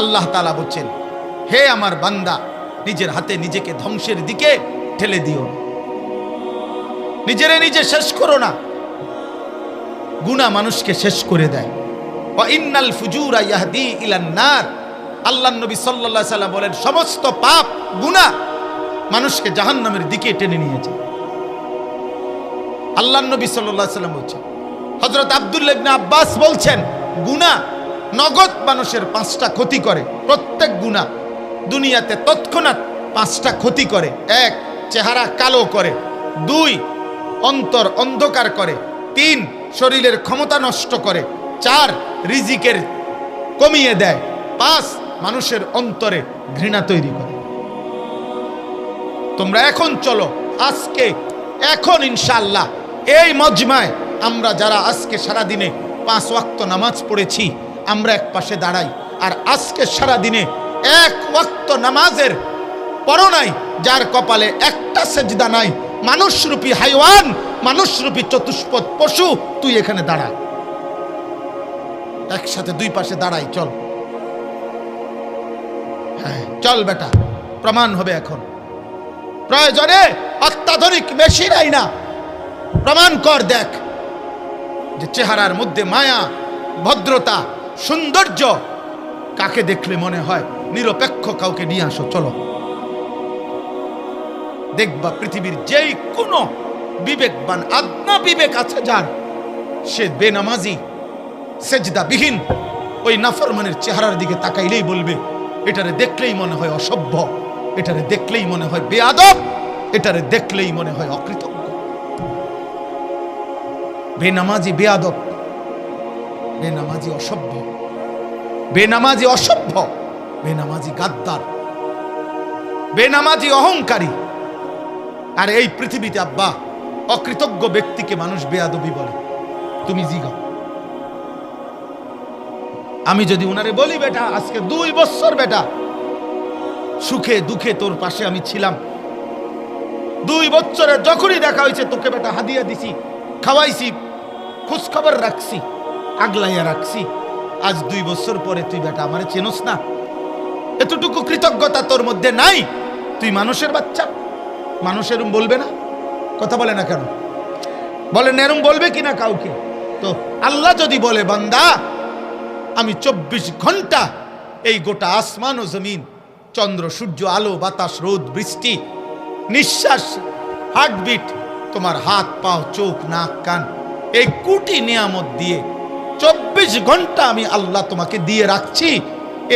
আল্লাহ তালা বলছেন, হে আমার বান্দা, নিজের হাতে নিজেকে ধ্বংসের দিকে ঠেলে দিও। নিজেরে নিজে শেষ করো না। গুণা মানুষকে শেষ করে দেয়। ফুজুরা ইয়াহদি ইলান আল্লাহ নবী সাল্লাল্লাহু সাল্লাম বলেন, সমস্ত পাপ, গুনাহ মানুষকে জাহান্নামের দিকে টেনে নিয়েছে আল্লাহ নবী সাল্লাম বলছেন, হযরত আব্দুল্লাহ আব্বাস বলছেন, গুনাহ নগদ মানুষের পাঁচটা ক্ষতি করে, প্রত্যেক গুনাহ দুনিয়াতে তৎক্ষণাৎ পাঁচটা ক্ষতি করে। এক, চেহারা কালো করে। দুই, অন্তর অন্ধকার করে। তিন, শরীরের ক্ষমতা নষ্ট করে। চার, রিজিকের কমিয়ে দেয়। পাঁচ, মানুষের অন্তরে ঘৃণা তৈরি করে। তোমরা এখন চলো, আজকে, এখন ইনশাল্লাহ এই মজমায় আমরা যারা আজকে সারা দিনে পাঁচ ওয়াক্ত নামাজ পড়েছি আমরা এক পাশে দাঁড়াই। আর আজকে সারা দিনে এক ওয়াক্ত নামাজের পরো নাই, যার কপালে একটা সেজদা নাই। মানুষরূপী হাইওয়ান, মানুষরূপী চতুষ্পদ পশু, তুই এখানে দাঁড়া। একসাথে দুই পাশে দাঁড়াই, চল। হ্যাঁ চল বেটা, প্রমাণ হবে এখন। প্রয়োজনে অত্যাধুনিক মেশিন আই না। প্রমাণ কর দেখ, যে চেহারার মধ্যে মায়া, ভদ্রতা সৌন্দর্য কাকে দেখলে মনে হয়? নিরপেক্ষ কাউকে নিয়ে আসো, চলো। দেখবা পৃথিবীর যেই কোনো বিবেকবান, আদনা বিবেক আছে যার। সে বেনামাজি, সেজদাবিহীন, ওই নাফরমানের চেহারার দিকে তাকাইলেই বলবে, এটারে দেখলেই মনে হয় অসভ্য, এটারে দেখলেই মনে হয় বেয়াদব, এটারে দেখলেই মনে হয় অকৃতজ্ঞ। বেনামাজি, বেয়াদব বেনামাজি অসভ্য। বেনামাজি অসভ্য। বেনামাজি গাদ্দার। বেনামাজি অহংকারী। আর এই পৃথিবীতে আব্বা অকৃতজ্ঞ ব্যক্তিকে মানুষ বেয়াদবি বলে। তুমি জিগাও আমি যদি উনারে বলি বেটা আজকে দুই বছর বেটা সুখে দুঃখে তোর পাশে আমি ছিলাম। দুই বছরে যখনই দেখা হয়েছে তোকে বেটা হাদিয়া দিছি খাওয়াইছি খোঁজখবর রাখছি। আগলাইয়া রাখছি। আজ দুই বছর পরে তুই বেটা আমারে চেনস না। এতটুকু কৃতজ্ঞতা তোর মধ্যে নাই। তুই মানুষের বাচ্চা। মানুষ এরম বলবে না। কথা বলে না কেন? বলে এরম বলবে কিনা কাউকে? তো আল্লাহ যদি বলে, বান্দা, আমি চব্বিশ ঘণ্টা এই গোটা আসমান ও জমিন, চন্দ্র, সূর্য, আলো, বাতাস, রোদ, বৃষ্টি, নিঃশ্বাস, হার্টবিট, তোমার হাত পাও চোখ, নাক, কান, এই কুটি নিয়ামত দিয়ে চব্বিশ ঘণ্টা আমি আল্লাহ তোমাকে দিয়ে রাখছি।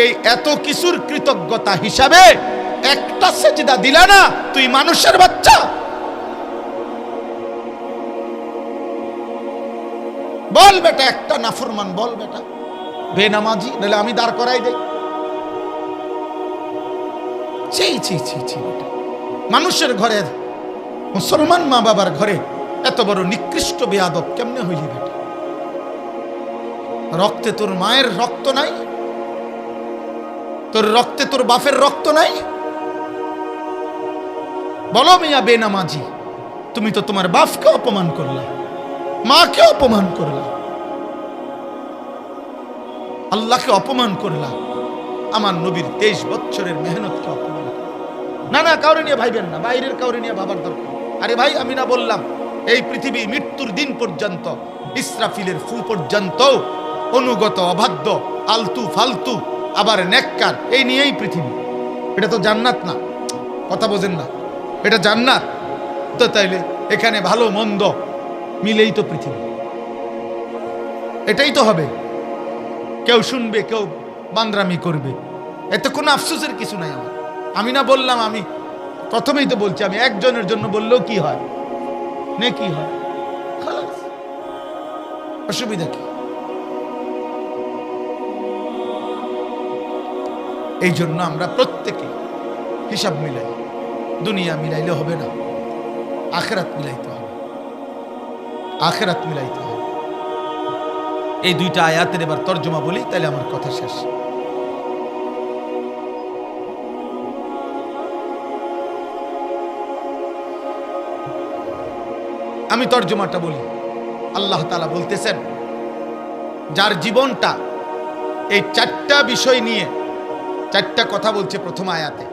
এই এত কিছুর কৃতজ্ঞতা হিসাবে একটা সেজদা দিলা না, তুই মানুষের বাচ্চা। বল বেটা, একটা নাফরমান, বল বেটা। বেনামাজি, নাহলে আমি দাঁড় করাই দেই। মানুষের ঘরে, মুসলমান মা বাবার ঘরে এত বড় নিকৃষ্ট বেয়াদব কেমনে হইলি বেটা? রক্তে তোর মায়ের রক্ত নাই? তোর রক্তে তোর বাপের রক্ত নাই? বলো মিয়া বেনামাজি, তুমি তো তোমার বাপকে অপমান করলা, মাকে অপমান করলা, আল্লাহকে অপমান করলা, আমার নবীর তেইশ বছরের মেহনতকে অপমান না না, কাউরে নিয়ে ভাইবেন না, বাইরের কাউরে নিয়ে ভাবার দরকার আরে ভাই, আমি না বললাম, এই পৃথিবী মৃত্যুর দিন পর্যন্ত, ইসরাফিলের ফু পর্যন্ত অনুগত, অবাধ্য, আলতু ফালতু, আবার নেককার এই নিয়েই পৃথিবী। এটা তো জান্নাত না। কথা বোঝেন না। এটা জান্নাত। তো তাইলে এখানে ভালো, মন্দ মিলেই তো পৃথিবী। এটাই তো হবে। কেউ শুনবে, কেউ বান্দ্রামি করবে। এতে কোনো আফসোসের কিছু নাই আমার। আমি না বললাম, আমি প্রথমেই তো বলছি, আমি একজনের জন্য বললেও কি হয়? নে কি হয়? অসুবিধা কি? এই জন্য আমরা প্রত্যেকে হিসাব মিলাই, দুনিয়া মিলাইলে হবে না, আখেরাত মিলাইতে হবে। আখেরাত মিলাইতে হবে। এই দুইটা আয়াতের এবার তর্জমা বলি, তাহলে আমার কথা শেষ। আমি তর্জমাটা বলি। আল্লাহ তালা বলতেছেন, যার জীবনটা এই চারটা বিষয় নিয়ে চারটা কথা বলছে প্রথম আয়াতে।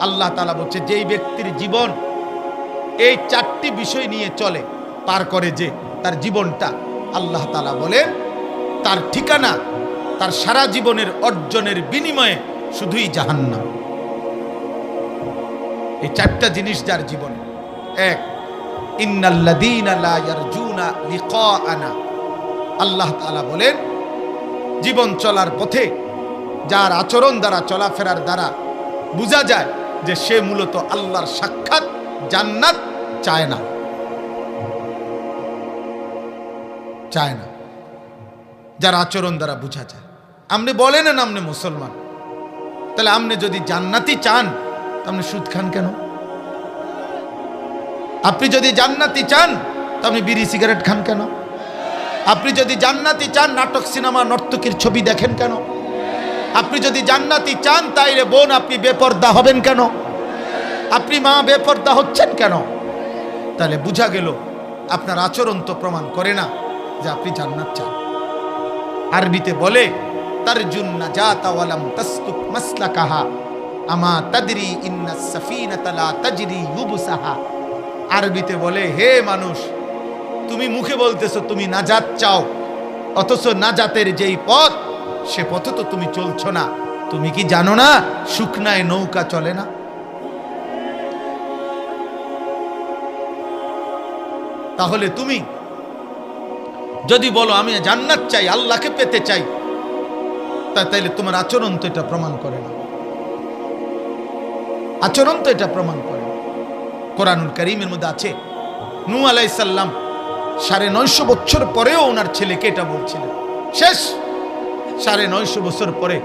আল্লাহ তালা বলছে, যেই ব্যক্তির জীবন এই চারটি বিষয় নিয়ে চলে পার করে যে তার জীবনটা, আল্লাহ তালা বলেন, তার ঠিকানা, তার সারা জীবনের অর্জনের বিনিময়ে শুধুই জাহান্নাম। এই চারটা জিনিস যার জীবনে। এক আল্লাহ বলেন, জীবন চলার পথে যার আচরণ দ্বারা, চলাফেরার দ্বারা বোঝা যায় যে সে মূলত আল্লাহর সাক্ষাৎ জান্নাত চায় না। চায় না। যার আচরণ দ্বারা বোঝা যায়। আপনি বলেন না আপনি মুসলমান। তাহলে আপনি যদি জান্নাতি চান আপনি সুদ খান কেন? আপনি যদি জান্নাতি চান, তা আপনি বিড়ি, সিগারেট খান কেন? আপনি যদি জান্নাতি চান, নাটক, সিনেমা, নর্তকীর ছবি দেখেন কেন? আপনি যদি জান্নাতি চান, তাইলে বোন, আপনি বেপর্দা হবেন কেন? আপনি মা, বেপর্দা হচ্ছেন কেন? তাহলে বুঝা গেল, আপনার আচরণ তো প্রমাণ করে না যে আপনি জান্নাত চান। আরবিতে বলে তার জুন্না জাতা ওয়ালাম তাসতুক মাসলাকাহা, আমা তাদরি ইন্না সাফিনাতা লা তাজরি ইউবসাহা। আরবিতে বলে, হে মানুষ, তুমি মুখে বলতেছো তুমি নাজাত চাও, অথচ নাজাতের যেই পথ সে পথে তো তুমি চলছো না। তুমি কি জানো না শুকনায় নৌকা চলে না? তাহলে তুমি, যদি বলো আমি জান্নাত চাই, আল্লাহকে পেতে চাই, তা তাইলে তোমার আচরণ তো এটা প্রমাণ করে না। আচরণ তো এটা প্রমাণ করে কোরআনুল করিমের মধ্যে আছে নু আলাইসাল্লাম সাড়ে নয়শো বছর পরেও ওনার ছেলেকে এটা বলছিলেন। শেষ! সাড়ে নয়শো বছর পরে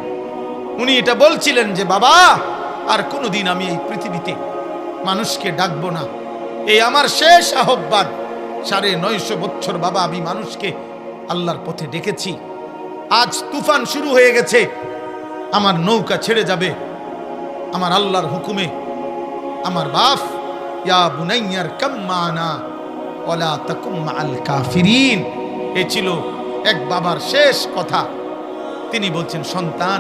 উনি এটা বলছিলেন যে, বাবা, আর কোনোদিন আমি এই পৃথিবীতে মানুষকে ডাকবো না। এই আমার শেষ আহ্বান। সাড়ে নয়শো বছর, বাবা, আমি মানুষকে আল্লাহর পথে ডেকেছি। আজ তুফান শুরু হয়ে গেছে। আমার নৌকা ছেড়ে যাবে। আমার আল্লাহর হুকুমে আমার বাপ, ইয়া কাম্মানা এ ছিল এক বাবার শেষ কথা। তিনি বলছেন, সন্তান,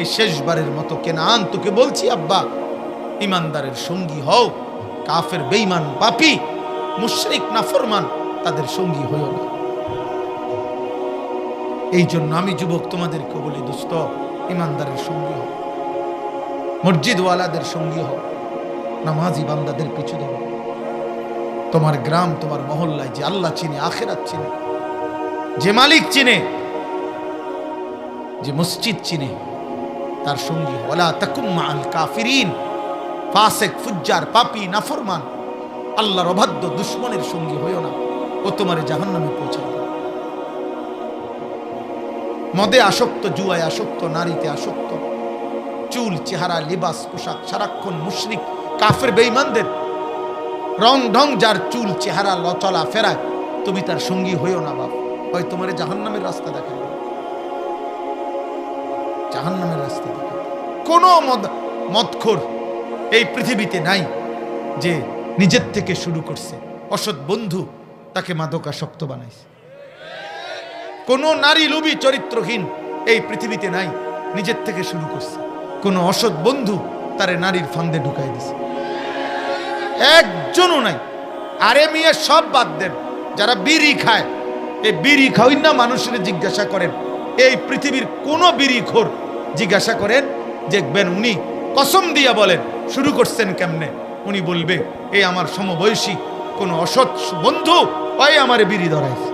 এই শেষবারের মতো কেনান, তোকে বলছি, আব্বা ইমানদারের সঙ্গী হও, কাফের বেইমান পাপি মুশরিক নাফরমান, তাদের সঙ্গী হইও না। এই জন্য আমি যুবক তোমাদেরকে বলি দুস্থ ইমানদারের সঙ্গী হও, মসজিদওয়ালাদের সঙ্গী হও, নামাজি বান্দাদের পিছু ধরো। তোমার গ্রাম, তোমার মহল্লায় যে আল্লাহ চিনে, আখেরাত চিনে, যে মালিক চিনে যে মসজিদ চিনে, তার সঙ্গী ওলা তাকুম্মা আল কাফিরিন। ফাসেক, ফুজ্জার, পাপি, নাফরমান। আল্লাহর অবাধ্য দুশ্মনের সঙ্গী হইও না ও তোমার জাহান্নামে পৌঁছাবে মদে আসক্ত, জুয়ায় আসক্ত, নারীতে আসক্ত। চুল, চেহারা, লিবাস, পোশাক, সারাক্ষণ মুশরিক, কাফের, বেঈমানদের। রং ঢং, যার চুল, চেহারা, লচলা ফেরায় তুমি তার সঙ্গী হইও না বাপ। হয় তোমার জাহান্নামের রাস্তা দেখাবে জাহান্নামের রাস্তা। দেখাবে কোনো মদ, মদখোর এই পৃথিবীতে নাই যে নিজের থেকে শুরু করছে। অসৎ বন্ধু তাকে মাদকাসক্ত বানাইছে। কোনো নারী লুবি চরিত্রহীন এই পৃথিবীতে নাই নিজের থেকে শুরু করছে। কোনো অসৎ বন্ধু তারে নারীর ফান্দে ঢুকাই দিছে। একজনও নাই। আরে মিয়া, সব বাদ দেন। যারা বিড়ি খায়, এই বিড়ি খাওয়াই না মানুষের জিজ্ঞাসা করেন, এই পৃথিবীর কোন বিড়ি খোর জিজ্ঞাসা করেন, দেখবেন উনি কসম দিয়া বলেন, শুরু করছেন কেমনে? উনি বলবে এই আমার সমবয়সী, কোন অসৎ বন্ধু ওই আমার বিড়ি ধরাইছে।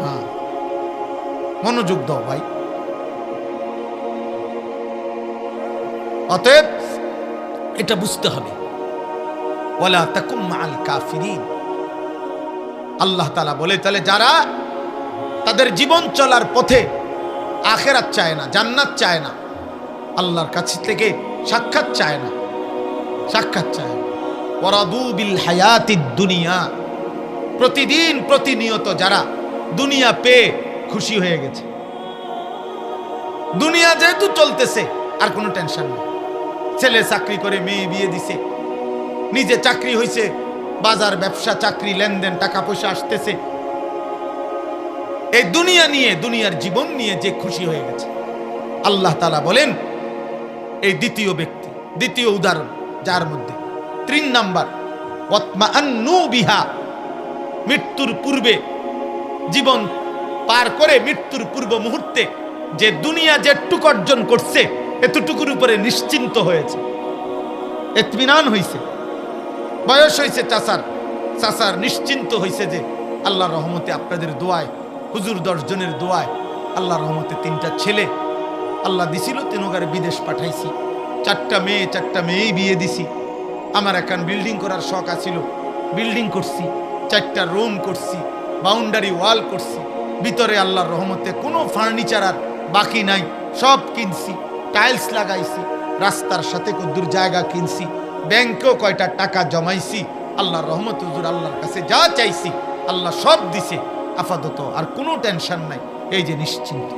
হ্যাঁ মনোযোগ দাও ভাই। অতএব এটা বুঝতে হবে। ওয়ালা তাকুম আল কাফিরিন। আল্লাহ তালা বলে, তাহলে যারা তাদের জীবন চলার পথে আখেরাত চায় না, জান্নাত চায় না, আল্লাহর কাছ থেকে সাক্ষাৎ চায় না, সাক্ষাৎ চায় ওরাদু বিল হায়াতিদ দুনিয়া। প্রতিদিন প্রতিনিয়ত যারা দুনিয়া পেয়ে খুশি হয়ে গেছে। দুনিয়া যেহেতু চলতেছে, আর কোনো টেনশন নেই। ছেলে চাকরি করে, মেয়ে বিয়ে দিছে, নিজে চাকরি হয়েছে বাজার, ব্যবসা, চাকরি, লেনদেন, টাকা পয়সা আসতেছে। এই দুনিয়া নিয়ে, দুনিয়ার জীবন নিয়ে যে খুশি হয়ে গেছে। আল্লাহ তালা বলেন, এই দ্বিতীয় ব্যক্তি, দ্বিতীয় উদাহরণ যার মধ্যে তিন নাম্বার বিহা মৃত্যুর পূর্বে জীবন পার করে মৃত্যুর পূর্ব মুহূর্তে যে দুনিয়া যেটুক অর্জন করছে, এতটুকুর উপরে নিশ্চিন্ত হয়েছে। এতমিনান হইছে। বয়স হয়েছে চাচার। চাচার নিশ্চিন্ত হয়েছে যে আল্লাহ রহমতে আপনাদের দোয়ায়, হুজুর দশজনের দোয়ায় আল্লাহ রহমতে তিনটা ছেলে। আল্লাহ দিছিল, তিনগারে বিদেশ পাঠাইছি। চারটা মেয়ে, চারটা মেয়েই বিয়ে দিছি। আমার এখন বিল্ডিং করার শখ আছিল। বিল্ডিং করছি, চারটা রুম করছি, বাউন্ডারি ওয়াল করছি। ভিতরে আল্লাহর রহমতে কোনো ফার্নিচার আর বাকি নাই। সব কিনছি, টাইলস লাগাইছি, রাস্তার সাথে কদ্দুর জায়গা কিনছি। ব্যাংকেও কয়টা টাকা জমাইছি, আল্লাহর রহমত হুজুর আল্লাহর কাছে যা চাইছি, আল্লাহ সব দিছে, আপাতত আর কোনো টেনশন নাই। এই যে নিশ্চিন্ত।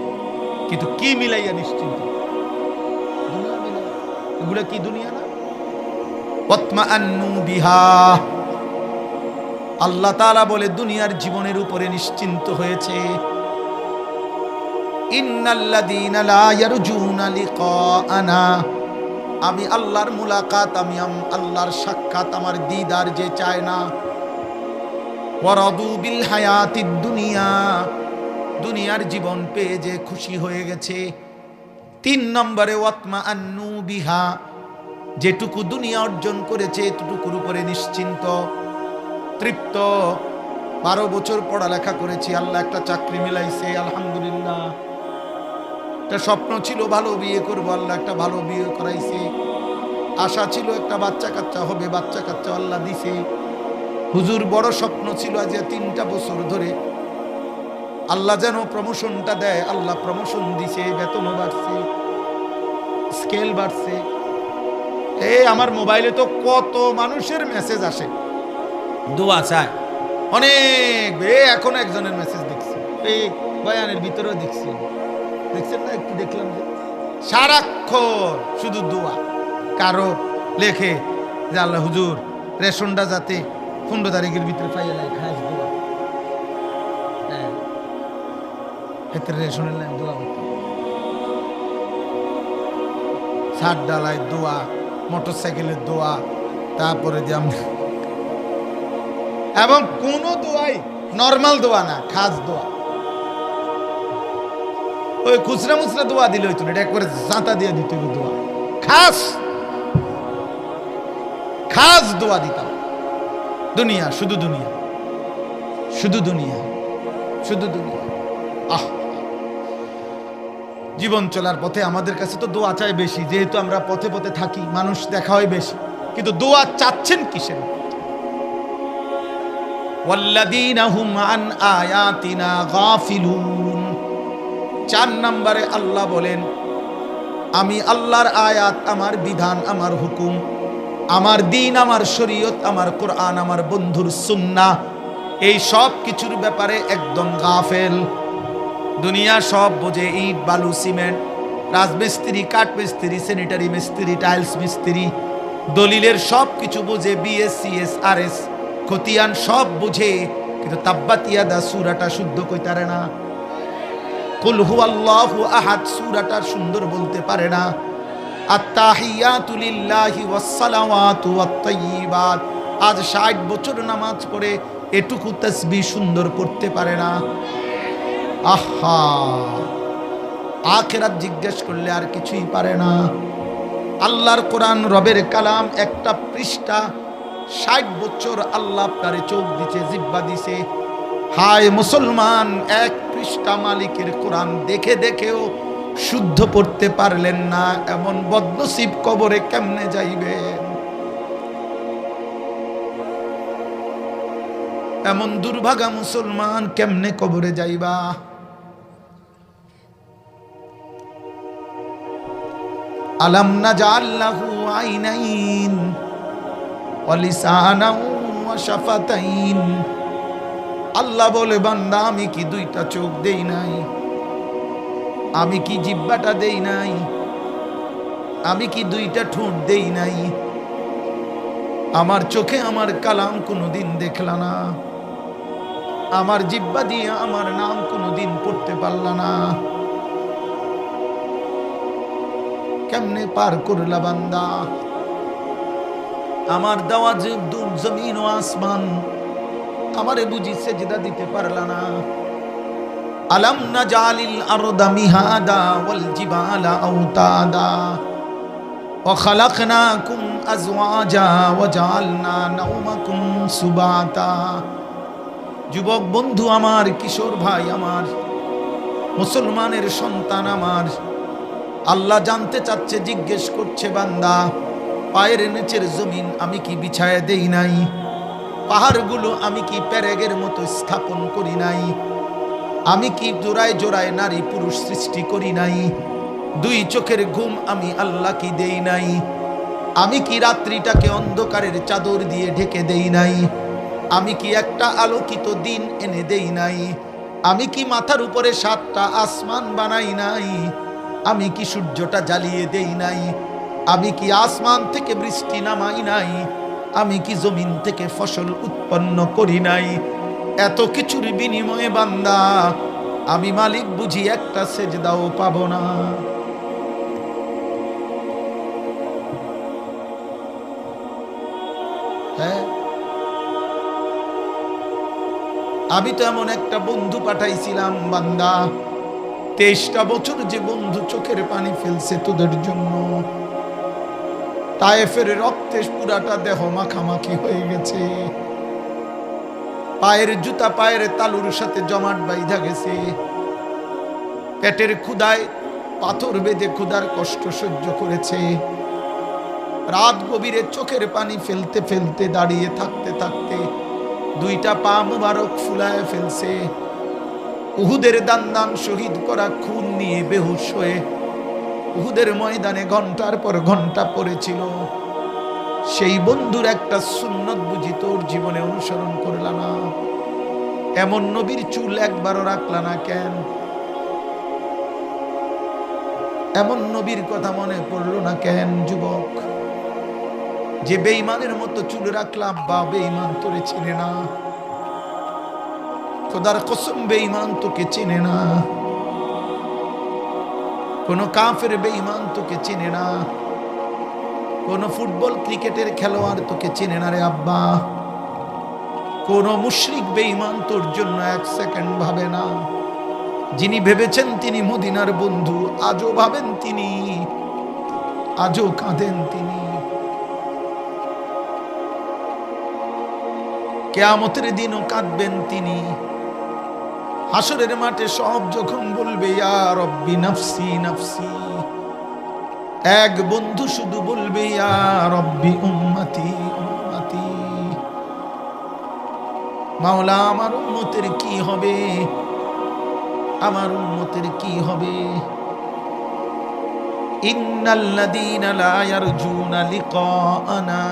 কিন্তু কি মিলাইয়া নিশ্চিন্ত? এগুলা কি দুনিয়া না? বিহা। আল্লাহ তাআলা বলে, দুনিয়ার জীবনের উপরে নিশ্চিন্ত হয়েছে। ইন্নাল্লাযীনা লা ইয়ারজুনা লিকাআনা। আমি আল্লাহর মুলাকাত, আমি আল্লাহর সাক্ষাৎ আমার দিদার যে চায় না। দুনিয়া, দুনিয়ার জীবন পেয়ে যে খুশি হয়ে গেছে। তিন নম্বরে ওয়াতমা আন্নু বিহা, যেটুকু দুনিয়া অর্জন করেছে এতটুকুর উপরে নিশ্চিন্ত। তৃপ্ত, বারো বছর পড়ালেখা করেছি, আল্লাহ একটা চাকরি মিলাইছে, আলহামদুলিল্লাহ। একটা স্বপ্ন ছিল ভালো বিয়ে করব আল্লাহ একটা ভালো বিয়ে করাইছে। আশা ছিল একটা বাচ্চা কাচ্চা হবে বাচ্চা কাচ্চা আল্লাহ দিছে। হুজুর বড় স্বপ্ন ছিল আজ তিনটা বছর ধরে। আল্লাহ যেন প্রমোশনটা দেয় আল্লাহ প্রমোশন দিছে বেতনও বাড়ছে স্কেল বাড়ছে। এ আমার মোবাইলে তো কত মানুষের মেসেজ আসে। দোয়া চায় অনেক এ এখন একজনের মেসেজ দেখছি। এই বয়ানের ভিতরেও দেখছি। দেখছেন একটু দেখলাম সারাক্ষণ শুধু দোয়া। কারও লেখে যে আল্লাহ হুজুর, রেশনটা যাতে পনেরো তারিখের ভিতরে পাইয়া লাই খাস দোয়া। হ্যাঁ। এতে রেশনের লাইন দোয়া করতে সার ডালায় দোয়া, মোটর সাইকেলের দোয়া, তারপরে যে আমরা এবং কোন দোয়াই নর্মাল দোয়া না, খাস দোয়া। ওই খুচরা মুচরা দোয়া দিলে হইতো না এটা একবারে জাঁতা দিয়ে দিতে হইতো দোয়া খাস খাস দোয়া দিতাম দুনিয়া শুধু দুনিয়া শুধু দুনিয়া শুধু দুনিয়া আহ জীবন চলার পথে আমাদের কাছে তো দোয়া চাই বেশি যেহেতু আমরা পথে পথে থাকি মানুষ দেখা হয় বেশি কিন্তু দোয়া চাচ্ছেন কিসের والذين هم عن آياتنا غافلون চার নম্বরে আল্লাহ বলেন, আমি আল্লাহর আয়াত, আমার বিধান, আমার হুকুম, আমার দিন, আমার শরীয়ত, আমার কোরআন, আমার বন্ধুর সুন্না, এই সব কিছুর ব্যাপারে একদম গাফেল। দুনিয়া সব বোঝে, ইট, বালু, সিমেন্ট, রাজমিস্ত্রি কাঠ মিস্ত্রি স্যানিটারি মিস্ত্রি টাইলস মিস্ত্রি, দলিলের সব কিছু বোঝে বিএসসিএস আর এস খতিয়ান সব বুঝে, কিন্তু তাব্বাতিয়াদা সুরাটা শুদ্ধ কইতারে না। সুন্দর বলতে পারে না। আজ 60 বছর নামাজ এটুকু সুন্দর পারে না। আহা! জিজ্ঞেস করলে আর কিছুই পারে না। আল্লাহর কোরআন, রবের কালাম, একটা পৃষ্ঠা। ষাট বছর আল্লাহ আপনারে চোখ দিছে জিব্বা দিছে। হায় মুসলমান, এক পৃষ্ঠা মালিকের কোরআন দেখে দেখেও শুদ্ধ পড়তে পারলেন না, এমন বদনসিব কবরে কেমনে যাইবেন? এমন দুর্ভাগা মুসলমান কেমনে কবরে যাইবা? আলাম না জাল্লাহু আইনাইন অলিসানাউ ওয়া শাফাতাইন। আল্লাহ বলে, বান্দা, আমি কি দুইটা চোখ দেই নাই? আমি কি জিব্বাটা দেই নাই? আমি কি দুইটা ঠোঁট দেই নাই? আমার চোখে আমার কালাম কোনোদিন দেখলা না। আমার জিব্বা দিয়ে আমার নাম কোনোদিন পড়তে পারলা না। কেমনে পার করলা বান্দা? আমার দেওয়া যে দু- জমিন ও আসমান আমারে বুঝি সেজদা দিতে পারলা না আলম না জালিল আরদা মিহাদা ওয়াল জিবালা আওতাদা وخلقناكم أزواجا وجعلنا نومكم سباتا যুবক বন্ধু আমার কিশোর ভাই আমার মুসলমানের সন্তান আমার আল্লাহ জানতে চাচ্ছে জিজ্ঞেস করছে বান্দা পায়ের নিচের জমিন আমি কি বিছায় দেই নাই পাহাড়গুলো আমি কি প্যারেগের মতো স্থাপন করি নাই? আমি কি জোড়ায় জোড়ায় নারী পুরুষ সৃষ্টি করি নাই? দুই চোখের ঘুম আমি আল্লাহ কি দেই নাই। আমি কি রাত্রিটাকে অন্ধকারের চাদর দিয়ে ঢেকে দেই নাই? আমি কি একটা আলোকিত দিন এনে দেই নাই? আমি কি মাথার উপরে সাতটা আসমান বানাই নাই? আমি কি সূর্যটা জ্বালিয়ে দেই নাই? আমি কি আসমান থেকে বৃষ্টি নামাই নাই? আমি কি জমিন থেকে ফসল উৎপন্ন করি নাই? এত কিছুর বিনিময়ে বান্দা, আমি মালিক বুঝি একটা সেজদাও পাব না। হ্যাঁ? আমি তো এমন একটা বন্ধু পাঠাইছিলাম বান্দা, তেইশটা বছর যে বন্ধু চোখের পানি ফেলছে তোদের জন্য। তায়েফের রক্তে পুরাটা দেহ মাখামাখি হয়ে গেছে। পায়ের জুতা পায়ের তালুর সাথে জমাট বাইধা গেছে। পেটের ক্ষুদায় পাথর বেঁধে ক্ষুদার কষ্ট সহ্য করেছে। রাত গভীরে চোখের পানি ফেলতে ফেলতে দাঁড়িয়ে থাকতে থাকতে দুইটা পা মুবারক ফুলায় ফেলছে। উহুদের দান দান শহীদ করা খুন নিয়ে বেহুশ হয়ে উহুদের ময়দানে ঘণ্টার পর ঘণ্টা পড়েছিল। সেই বন্ধুর একটা সুন্নত বুঝি তোর জীবনে অনুসরণ করলা না। এমন নবীর চুল একবারও রাখলা না কেন? এমন নবীর কথা মনে পড়ল না কেন, যুবক? যে বেইমানের মতো চুল রাখলাম, বা বেইমান তোরে চিনে না। খোদার কসম বেইমান তোকে চেনে না। কোন কাফের বেইমান তোকে চেনে না। কোন ফুটবল ক্রিকেটের খেলোয়াড় তোকে চেনে না রে আব্বা। কোন মুশরিক বেইমান তোর জন্য এক সেকেন্ড ভাবে না। যিনি ভেবেছেন তিনি মদিনার বন্ধু, আজও ভাবেন তিনি, আজও কাঁদেন তিনি। কেয়ামতের দিনও কাঁদবেন তিনি। হাসরের মাঠে সব যখন বলবে, ইয়া রব্বি নাফসি এক বন্ধু শুধু বলবে, ইয়া রব্বি উম্মতি উম্মতি। মাওলা, আমার উম্মতের কি হবে? আমার উম্মতের কি হবে? ইন্নাল্লাযীনা লা ইয়ারজুনা লিকাআনা।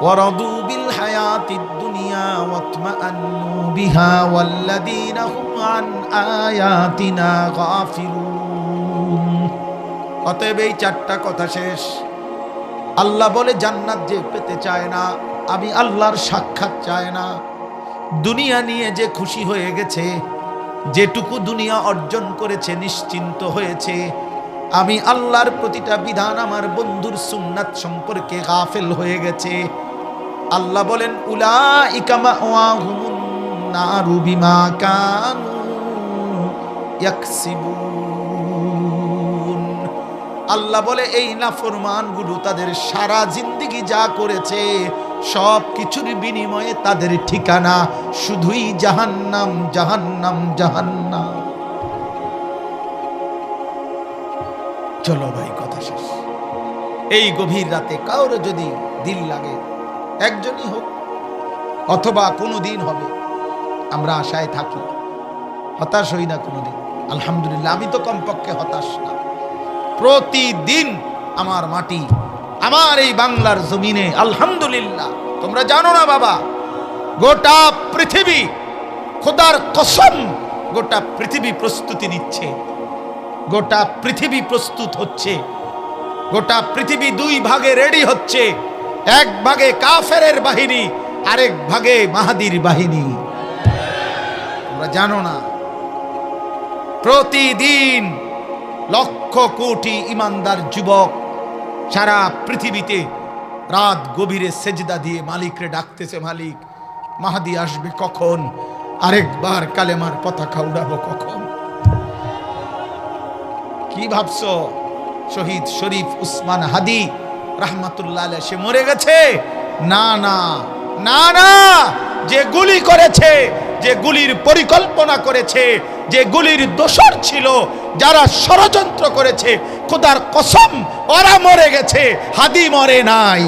ورضوا بالحياة الدنيا واطمأنوا بها والذين هم عن آياتنا غافلون অতএব এই চারটা কথা শেষ আল্লাহ বলে জান্নাত যে পেতে চায় না আমি আল্লাহর সাক্ষাৎ চায় না দুনিয়া নিয়ে যে খুশি হয়ে গেছে যেটুকু দুনিয়া অর্জন করেছে নিশ্চিন্ত হয়েছে আমি আল্লাহর প্রতিটা বিধান আমার বন্ধুর সুন্নাত সম্পর্কে গাফেল হয়ে গেছে। আল্লাহ বলেন উলা ইকামা আল্লাহ বলে, এই নাফরমানগুলো তাদের সারা জিন্দিগি যা করেছে, সব কিছুর বিনিময়ে তাদের ঠিকানা শুধুই জাহান্নাম জাহান্নাম জাহান্নাম। চলো ভাই, কথা শেষ। এই গভীর রাতে কারোর যদি দিল লাগে, একজনই হোক, অথবা কোনো দিন হবে, আমরা আশায় থাকি, হতাশ হই না কোনোদিন। আলহামদুলিল্লাহ, আমি তো কমপক্ষে হতাশ না। প্রতিদিন আমার মাটি, আমার এই বাংলার জমিনে, আলহামদুলিল্লাহ। তোমরা জানো না বাবা, গোটা পৃথিবী, খোদার কসম, গোটা পৃথিবী প্রস্তুতি নিচ্ছে। গোটা পৃথিবী প্রস্তুত হচ্ছে। গোটা পৃথিবী দুই ভাগে রেডি হচ্ছে। এক ভাগে কাফেরের বাহিনী, আরেক ভাগে মাহাদির বাহিনী। তোমরা জানো না, প্রতিদিন লক্ষ কোটি ইমানদার যুবক সারা পৃথিবীতে রাত গভীরে সেজদা দিয়ে মালিকরে ডাকতেছে, মালিক, মাহাদি আসবে কখন? আরেকবার কালেমার পতাকা উড়াবো কখন? কি ভাবছ? শহীদ শরীফ উসমান হাদি, রাহমাতুল্লাহ সে মরে গেছে? না না না না, যে গুলি করেছে, যে গুলির পরিকল্পনা করেছে, যে গুলির দোষর ছিল, যারা ষড়যন্ত্র করেছে, খোদার কসম, ওরা মরে গেছে, হাদি মরে নাই।